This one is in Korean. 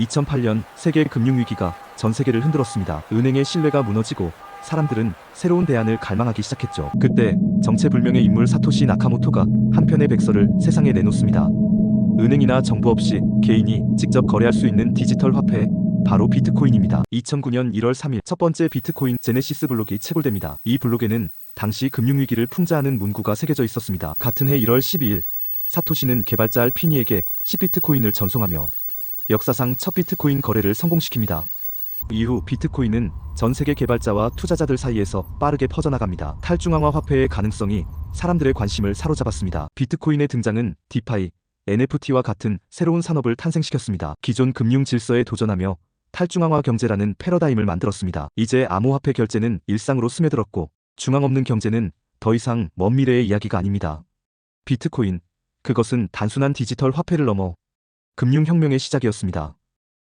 2008년 세계 금융위기가 전 세계를 흔들었습니다. 은행의 신뢰가 무너지고 사람들은 새로운 대안을 갈망하기 시작했죠. 그때 정체불명의 인물 사토시 나카모토가 한 편의 백서를 세상에 내놓습니다. 은행이나 정부 없이 개인이 직접 거래할 수 있는 디지털 화폐 바로 비트코인입니다. 2009년 1월 3일 첫 번째 비트코인 제네시스 블록이 채굴됩니다. 이 블록에는 당시 금융위기를 풍자하는 문구가 새겨져 있었습니다. 같은 해 1월 12일 사토시는 개발자 알피니에게 10비트코인을 전송하며 역사상 첫 비트코인 거래를 성공시킵니다. 이후 비트코인은 전 세계 개발자와 투자자들 사이에서 빠르게 퍼져나갑니다. 탈중앙화 화폐의 가능성이 사람들의 관심을 사로잡았습니다. 비트코인의 등장은 디파이, NFT와 같은 새로운 산업을 탄생시켰습니다. 기존 금융 질서에 도전하며 탈중앙화 경제라는 패러다임을 만들었습니다. 이제 암호화폐 결제는 일상으로 스며들었고 중앙 없는 경제는 더 이상 먼 미래의 이야기가 아닙니다. 비트코인, 그것은 단순한 디지털 화폐를 넘어 금융혁명의 시작이었습니다.